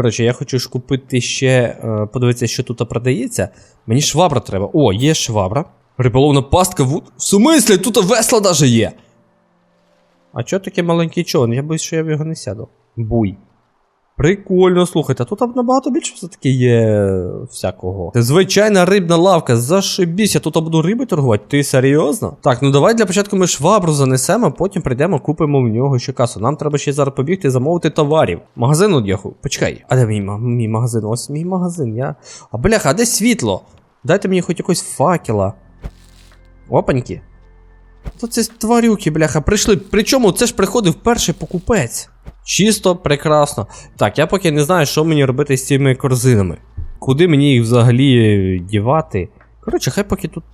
Коротше, я хочу ж купити ще, е, подивитися, що тут продається. Мені швабра треба. О, є швабра. Риболовна пастка, вуд. В смислі, тут весла даже є. А чого таке маленький човен? Я боюсь, що я в його не сяду. Буй. Прикольно, слухайте, а тут набагато більше все-таки є всякого. Це звичайна рибна лавка, зашибісь, я тут буду риби торгувати. Ти серйозно? Так, ну давай для початку ми швабру занесемо, потім прийдемо, купимо в нього ще касу. Нам треба ще зараз побігти замовити товарів. Магазин одягу. Почекай, а де мій, мій магазин? Ось мій магазин. Я. А бляха, а де світло? Дайте мені хоч якось факела. Опаньки. То це тварюки, бляха, прийшли. Причому це ж приходив перший покупець. Чисто, прекрасно. Так, я поки не знаю, що мені робити з цими корзинами. Куди мені їх взагалі е, дівати? Коротше, хай поки тут.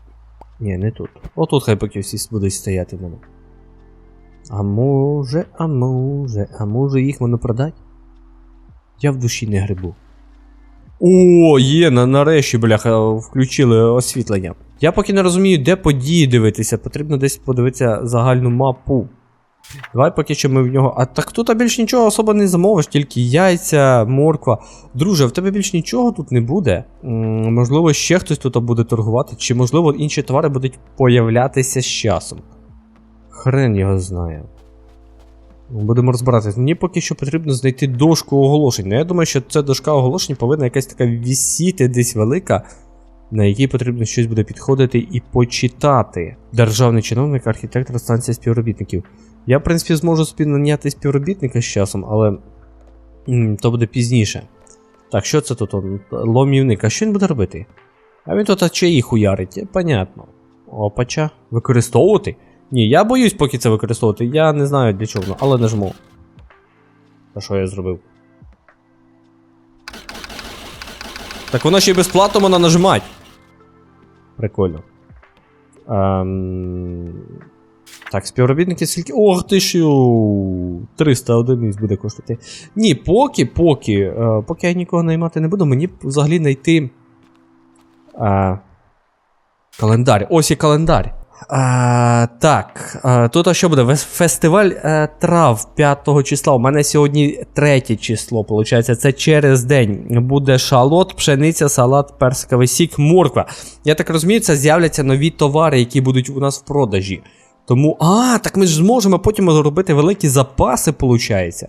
Ні, не тут. Отут хай поки всі будуть стояти в мене. А може, а може, а може їх воно продати? Я в душі не грибу. О, є, на, нарешті, бляха, включили освітлення. Я поки не розумію, де події дивитися. Потрібно десь подивитися загальну мапу. Давай поки що ми в нього. А так тут більш нічого особо не замовиш, тільки яйця, морква. Друже, в тебе більш нічого тут не буде. М, можливо, ще хтось тут буде торгувати, чи можливо інші товари будуть появлятися з часом. Хрен його знає. Будемо розбиратися. Мені поки що потрібно знайти дошку оголошень. Ну, я думаю, що ця дошка оголошень повинна якась така вісіти десь велика, на якій потрібно щось буде підходити і почитати. Державний чиновник, архітектор, станція співробітників. Я, в принципі, зможу собі наняти співробітника з часом, але то буде пізніше. Так, що це тут? Ломівник, а що він буде робити? А він тут чаї хуярить, е, понятно. Опача. Використовувати? Ні, я боюсь поки це використовувати. Я не знаю для чого, але нажму. А що я зробив? Так воно ще й безплатно можна нажимати. Прикольно. Ем... Так, співробітники скільки. Ох ти що! 300 одиниць буде коштувати. Ні, поки, поки. Е, поки я нікого наймати не буду, мені взагалі знайти. Е, календар. Ось і календар. А, так, а, тут а що буде? Фестиваль е, трав 5 числа. У мене сьогодні 3 число, виходить. Це через день. Буде шалот, пшениця, салат, персиковий сік, морква. Я так розумію, це з'являться нові товари, які будуть у нас в продажі. Тому. А, так ми ж зможемо потім зробити великі запаси, виходить.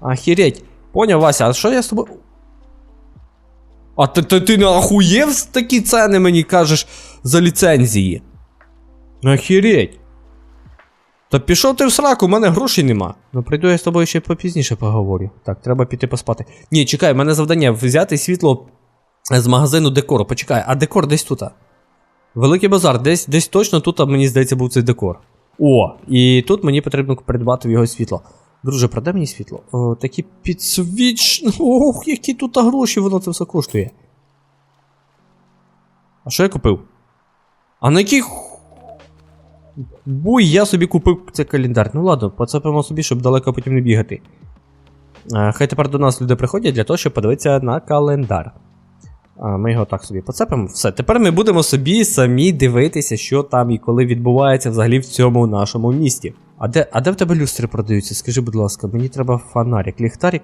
Ахереть. Поняв, Вася, а що я з тобою. А ти, ти, ти не ахуєв такі ціни мені кажеш за ліцензії? Охереть. Та пішов ти в сраку, у мене грошей нема. Ну прийду я з тобою ще попізніше поговорю. Так, треба піти поспати. Ні, чекай, в мене завдання взяти світло з магазину декору. Почекай, а декор десь тут. Великий базар, десь десь точно тут, мені здається, був цей декор. О, і тут мені потрібно придбати його світло. Друже, продай мені світло. О, такі підсвіч. Ох, які тут гроші, воно це все коштує. А що я купив? А на який Буй, я собі купив цей календар. Ну ладно, поцепимо собі, щоб далеко потім не бігати. Хай тепер до нас люди приходять для того, щоб подивитися на календар. Ми його так собі поцепимо. Все, тепер ми будемо собі самі дивитися, що там і коли відбувається взагалі в цьому нашому місті. А де, а де в тебе люстри продаються? Скажи, будь ласка, мені треба фонарик, ліхтарик.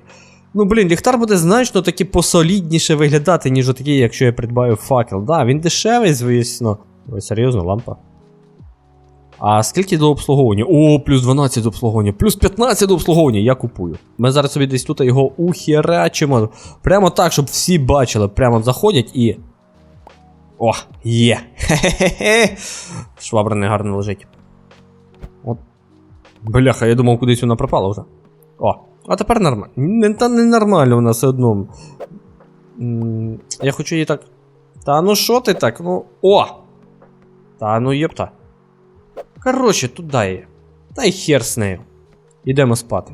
Ну, блін, ліхтар буде значно таки посолідніше виглядати, ніж отакий, якщо я придбаю факел. Да, він дешевий, звісно. Ой, серйозно, лампа. А скільки до обслуговування? О, плюс 12 до обслуговування, плюс 15 до обслуговування, я купую. Ми зараз собі десь тут його ухерачимо. Прямо так, щоб всі бачили. Прямо заходять і. О, є. Хе-хе-хе. Швабра не гарно лежить. От. Бляха, я думав, кудись вона пропала вже. О, а тепер нормально. Та не нормально вона все одно. Я хочу її так. Та ну що ти так? Ну. О! Та ну єпта. Коротше, туди є. Та й хер з нею. Ідемо спати.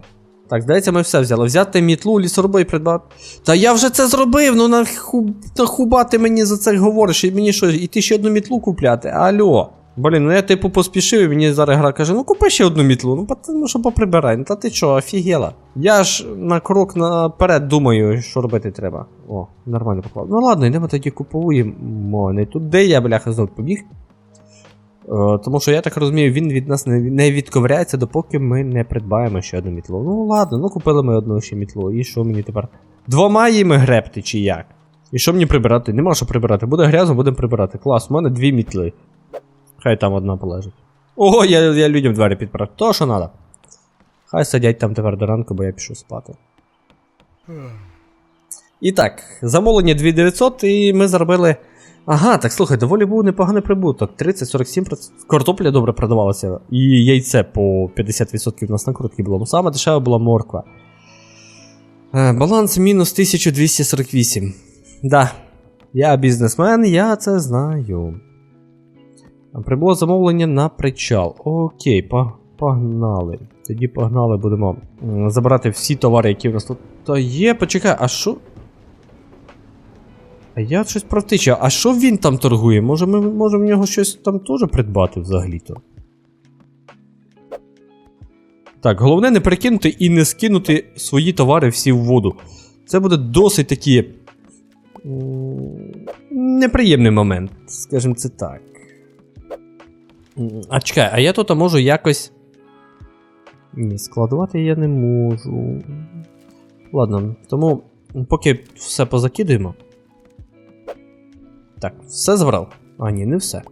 Так, здається, ми все взяли. Взяти мітлу, лісорубу і придбати. Та я вже це зробив, ну наху... нахуба ти мені за це говориш, і мені що, іти ще одну мітлу купляти? Алло. Блін, ну я типу поспішив, і мені зараз гра каже, ну купи ще одну мітлу, ну тому що поприбирай. Ну та ти що, офігела? Я ж на крок наперед думаю, що робити треба. О, нормально поклав. Ну ладно, йдемо тоді купуємо. Не туди я, бляха, знов побіг. Е, Тому що я так розумію, він від нас не, не відковиряється, допоки ми не придбаємо ще одну мітлу. Ну ладно, ну купили ми одну ще мітлу. І що мені тепер? Двома їми гребти чи як? І що мені прибирати? Нема що прибирати. Буде грязно, будемо прибирати. Клас, у мене дві мітли. Хай там одна полежить. Ого, я, я людям двері підправ. То, що треба. Хай сидять там тепер до ранку, бо я пішов спати. І так, замовлення 2900, і ми заробили. Ага, так слухай, доволі був непоганий прибуток. 30-47%. Картопля добре продавалася. І яйце по 50% у нас накрутки було. Ну саме дешева була морква. Е, Баланс мінус 1248. Да. Я бізнесмен, я це знаю. Прибуло замовлення на причал. Окей, погнали. Тоді погнали, будемо забирати всі товари, які в нас тут. Та є, почекай, а що? А я щось провтичав. А що він там торгує? Може ми можемо в нього щось там теж придбати взагалі-то? Так, головне не перекинути і не скинути свої товари всі в воду. Це буде досить такі. Неприємний момент, скажімо це так. А чекай, а я тут можу якось. Ні, складувати я не можу. Ладно, тому поки все позакидуємо. Так, все забрав? А, ні, не все.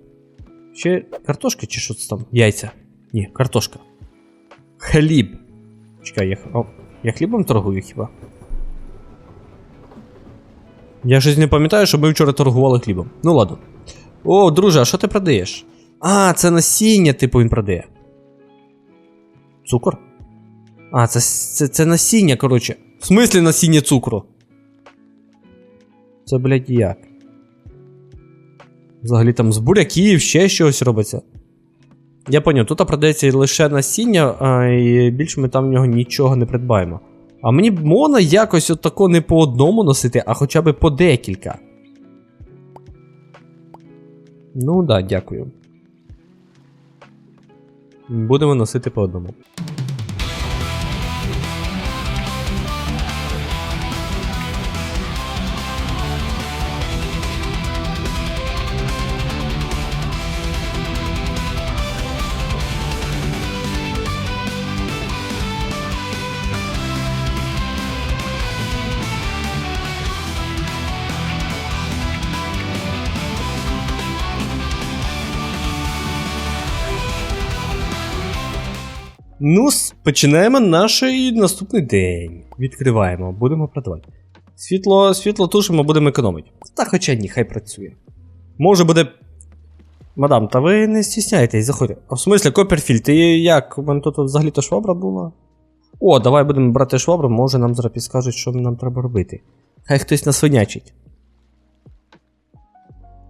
Ще картошка чи що це там? Яйця. Ні, картошка. Хліб. Чекай, я, о, я хлібом торгую хіба? Я щось не пам'ятаю, що ми вчора торгували хлібом. Ну ладно. О, друже, а що ти продаєш? А, це насіння, типу, він продає. Цукор? А, це, це, це насіння, коротше. В смислі насіння цукру? Це, блядь, як? Взагалі там з буряків, ще щось робиться. Я поняв, тут продається лише насіння, а і більше ми там в нього нічого не придбаємо. А мені б можна якось отако не по одному носити, а хоча б по декілька. Ну да, дякую. Будемо носити по одному. Ну, починаємо наш наступний день. Відкриваємо, будемо продавати. Світло, світло тушимо, будемо економити. Та хоча ні, хай працює. Може буде. Мадам, та ви не стісняйтесь, заходьте. А в смислі, Копперфільд, ти як? У мене тут взагалі-то швабра була. О, давай будемо брати швабру, може нам зараз підскажуть, що нам треба робити. Хай хтось насвинячить.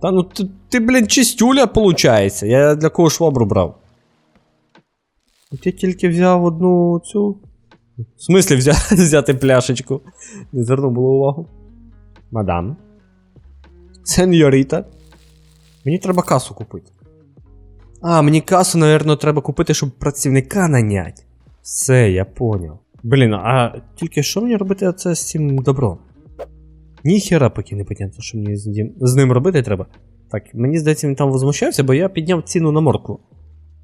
Та ну ти, ти блін, чистюля, получається. Я для кого швабру брав? Я тільки взяв одну цю. В смислі взя... взяти пляшечку. Не звернув було увагу. Мадам. Сеньоріта. Мені треба касу купити. А, мені касу, напевно, треба купити, щоб працівника нанять. Все, я поняв. Блін, а тільки що мені робити оце з цим добром? Ніхера поки не понятно, що мені з ним, з ним робити треба. Так, мені здається, він там возмущався, бо я підняв ціну на моркву.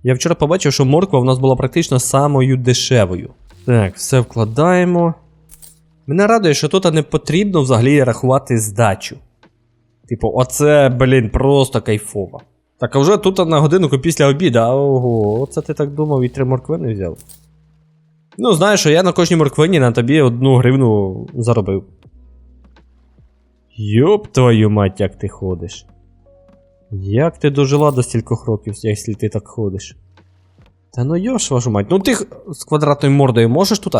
Я вчора побачив, що морква в нас була практично самою дешевою. Так, все вкладаємо. Мене радує, що тут не потрібно взагалі рахувати здачу. Типу, оце, блін, просто кайфово. Так, а вже тут на годинку після обіду, ого, оце ти так думав і три морквини взяв. Ну, знаєш, що я на кожній морквині на тобі одну гривну заробив. Йоп твою мать, як ти ходиш. Як ти дожила до стількох років, якщо ти так ходиш? Та ну йош вашу мать. Ну ти з квадратною мордою можеш тут?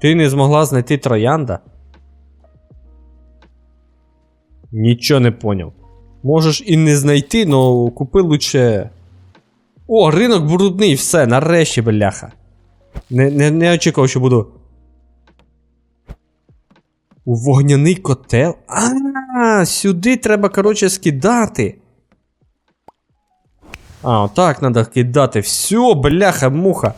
Ти не змогла знайти троянда? Нічого не поняв. Можеш і не знайти, но купи лучше. О, ринок брудний, все, нарешті, бляха. Не, не, не очікував, що буду. У вогняний котел? А, сюди треба, коротше, скидати. А, отак треба кидати. Все, бляха, муха.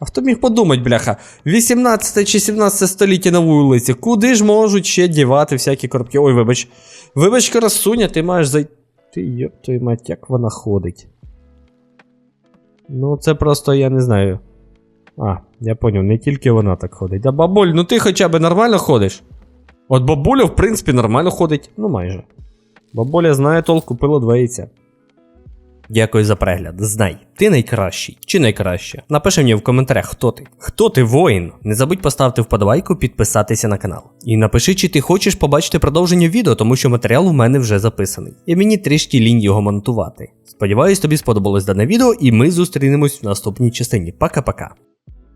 А хто міг подумати, бляха? 18 чи 17 століття на вулиці. Куди ж можуть ще дівати всякі коробки? Ой, вибач. Вибач, красуня, ти маєш зайти. Йоп твою мать, як вона ходить. Ну, це просто я не знаю. А, Я поняв, не тільки вона так ходить. Да бабуль, ну ти хоча б нормально ходиш? От бабуля, в принципі, нормально ходить. Ну майже. Бабуля знає толк, купила два яйця. Дякую за перегляд. Знай, ти найкращий чи найкраще. Напиши мені в коментарях, хто ти. Хто ти воїн? Не забудь поставити вподобайку, підписатися на канал. І напиши, чи ти хочеш побачити продовження відео, тому що матеріал у мене вже записаний. І мені трішки лінь його монтувати. Сподіваюсь, тобі сподобалось дане відео, і ми зустрінемось в наступній частині. Пока-пока.